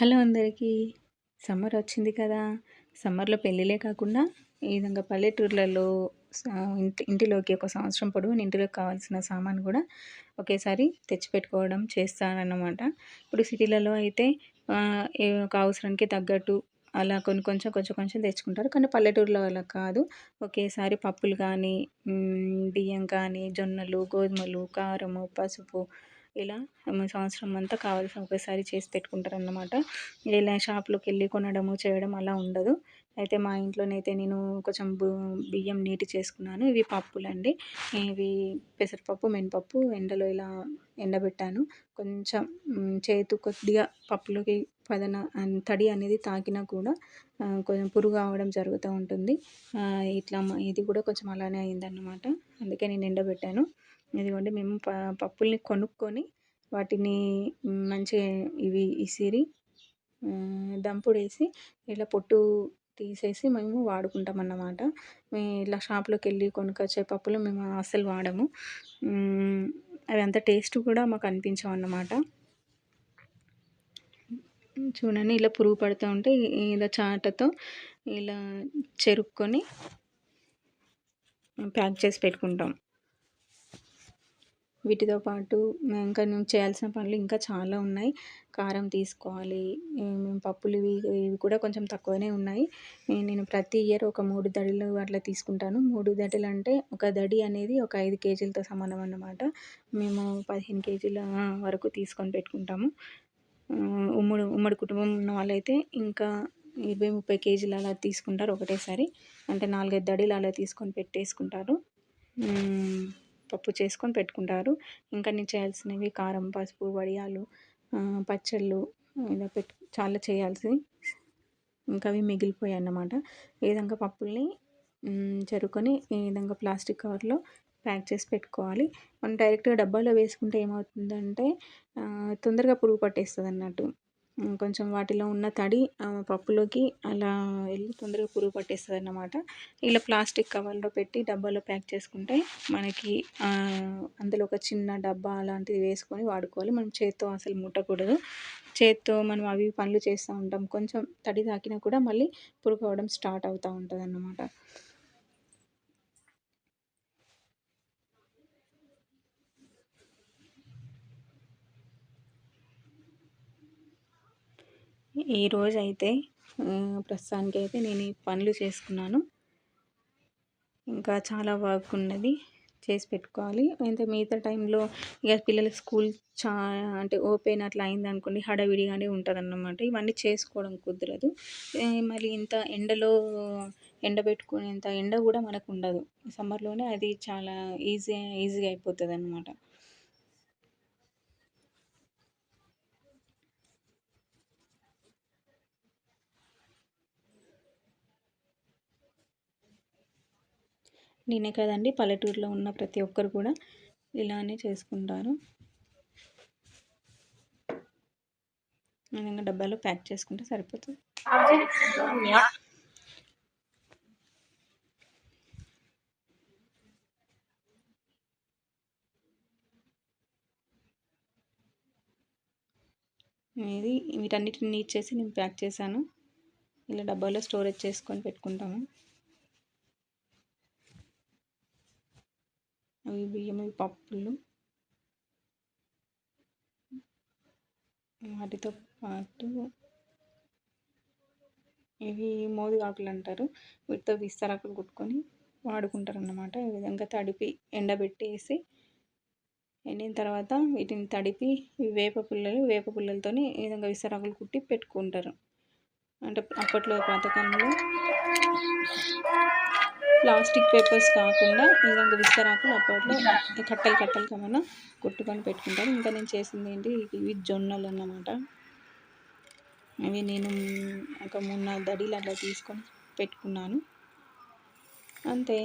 Hello అందరికీ. Summer వచ్చింది కదా. సమ్మర్లో పెళ్ళిలే కాకుండా ఈ విధంగా పల్లెటూర్లలో ఇంటి ఇంటిలోకి ఒక సంవత్సరం పొడవు ఇంటిలోకి కావాల్సిన సామాన్ కూడా ఒకేసారి తెచ్చిపెట్టుకోవడం చేస్తానన్నమాట. ఇప్పుడు సిటీలలో అయితే ఒక అవసరానికి తగ్గట్టు అలా కొన్ని కొంచెం కొంచెం కొంచెం తెచ్చుకుంటారు. కానీ పల్లెటూరులో అలా కాదు. ఒకేసారి పప్పులు కానీ బియ్యం కానీ జొన్నలు గోధుమలు కారము పసుపు ఇలా సంవత్సరం అంతా కావాల్సిన ఒకేసారి చేసి పెట్టుకుంటారన్నమాట. ఇలా షాప్లోకి వెళ్ళి కొనడము చేయడం అలా ఉండదు. అయితే మా ఇంట్లోనైతే నేను కొంచెం బియ్యం నీటి చేసుకున్నాను. ఇవి పప్పులండి. ఇవి పెసరపప్పు మినపప్పు ఎండలో ఇలా ఎండబెట్టాను. కొంచెం చేతు కొద్దిగా పప్పులోకి పదన తడి అనేది తాకినా కూడా కొంచెం పురుగు అవడం జరుగుతూ ఉంటుంది. ఇట్లా ఇది కూడా కొంచెం అలానే అయిందన్నమాట. అందుకే నేను ఎండబెట్టాను. ఇదిగోండి మేము ప పప్పుల్ని కొనుక్కొని వాటిని మంచిగా ఇవి ఇసిరి దంపుడు వేసి ఇలా పొట్టు తీసేసి మేము వాడుకుంటాం అన్నమాట ఇలా షాప్లోకి వెళ్ళి కొనుక్కొచ్చే పప్పులు మేము అస్సలు వాడము. అవి అంత టేస్ట్ కూడా మాకు అనిపించవు అన్నమాట చూడండి ఇలా పురుగు పడుతూ ఉంటే ఇలా చాటతో ఇలా చెరుక్కొని ప్యాక్ చేసి పెట్టుకుంటాం. వీటితో పాటు ఇంకా మేము చేయాల్సిన పనులు ఇంకా చాలా ఉన్నాయి. కారం తీసుకోవాలి. పప్పులు ఇవి ఇవి కూడా కొంచెం తక్కువనే ఉన్నాయి. నేను ప్రతి ఇయర్ ఒక మూడు దడిలు అట్లా తీసుకుంటాను. మూడు దడిలు అంటే ఒక దడి అనేది ఒక ఐదు కేజీలతో సమానం అన్నమాట. మేము పదిహేను కేజీల వరకు తీసుకొని పెట్టుకుంటాము. ఉమ్మడి ఉమ్మడి కుటుంబం ఉన్న వాళ్ళైతే ఇంకా ఇరవై ముప్పై కేజీలు అలా తీసుకుంటారు ఒకటేసారి. అంటే నాలుగైదు దడిలు అలా తీసుకొని పెట్టేసుకుంటారు. పప్పు చేసుకొని పెట్టుకుంటారు. ఇంకా నేను చేయాల్సినవి కారం పసుపు వడియాలు పచ్చళ్ళు ఇలా పెట్టు చాలా చేయాల్సి ఇంకా అవి మిగిలిపోయాయి అన్నమాట. ఈ విధంగా పప్పుల్ని చెరుకొని ఈ విధంగా ప్లాస్టిక్ కవర్లో ప్యాక్ చేసి పెట్టుకోవాలి. మనం డైరెక్ట్గా డబ్బాలో వేసుకుంటే ఏమవుతుందంటే తొందరగా పురుగు పట్టేస్తుంది అన్నట్టు కొంచెం వాటిలో ఉన్న తడి పప్పులోకి అలా వెళ్ళి తొందరగా పురుగు పట్టేస్తుంది అన్నమాట ఇలా ప్లాస్టిక్ కవర్లో పెట్టి డబ్బాలో ప్యాక్ చేసుకుంటే మనకి అందులో ఒక చిన్న డబ్బా అలాంటిది వేసుకొని వాడుకోవాలి. మనం చేత్తో అసలు ముట్టకూడదు. చేత్తో మనం అవి పనులు చేస్తూ ఉంటాం. కొంచెం తడి తాకినా కూడా మళ్ళీ పురుగు అవడం స్టార్ట్ అవుతూ ఉంటుంది అన్నమాట ఈరోజు అయితే ప్రస్తుతానికి అయితే నేను ఈ పనులు చేసుకున్నాను. ఇంకా చాలా వర్క్ ఉన్నది చేసి పెట్టుకోవాలి. అయితే మిగతా టైంలో ఇక పిల్లల స్కూల్ చా అంటే ఓపెన్ అట్లా అయిందనుకోండి హడావిడిగానే ఉంటుంది అన్నమాట ఇవన్నీ చేసుకోవడం కుదరదు. మళ్ళీ ఇంత ఎండలో ఎండబెట్టుకునేంత ఎండ కూడా మనకు ఉండదు. సమ్మర్లోనే అది చాలా ఈజీ ఈజీగా అయిపోతుంది అన్నమాట నేనే కదండి పల్లెటూరులో ఉన్న ప్రతి ఒక్కరు కూడా ఇలానే చేసుకుంటారు. విధంగా డబ్బాలో ప్యాక్ చేసుకుంటే సరిపోతుంది. ఇది వీటన్నిటిని ఇచ్చేసి నేను ప్యాక్ చేశాను. ఇలా డబ్బాలో స్టోరేజ్ చేసుకొని పెట్టుకుంటాము. అవి బియ్యం పప్పులు. వాటితో పాటు ఇవి మోదుగాకులు అంటారు. వీటితో విస్తరాకులు కుట్టుకొని వాడుకుంటారు అన్నమాట ఈ విధంగా తడిపి ఎండబెట్టేసి ఎండిన తర్వాత వీటిని తడిపి వేప పుల్లలు వేప పుల్లలతోని ఈ విధంగా విస్తరాకులు కుట్టి పెట్టుకుంటారు. అంటే అప్పట్లో పాతకాలంలో ప్లాస్టిక్ పేపర్స్ కాకుండా ఈ విధంగా విస్తరాకులు అప్పట్లో కట్టలు కట్టలు కమన్నా కొట్టుకొని పెట్టుకుంటారు. ఇంకా నేను చేసింది ఏంటి? ఇవి జొన్నలు అన్నమాట. అవి నేను ఒక మూడు నాలుగు దడీలు అట్లా తీసుకొని పెట్టుకున్నాను. అంతే.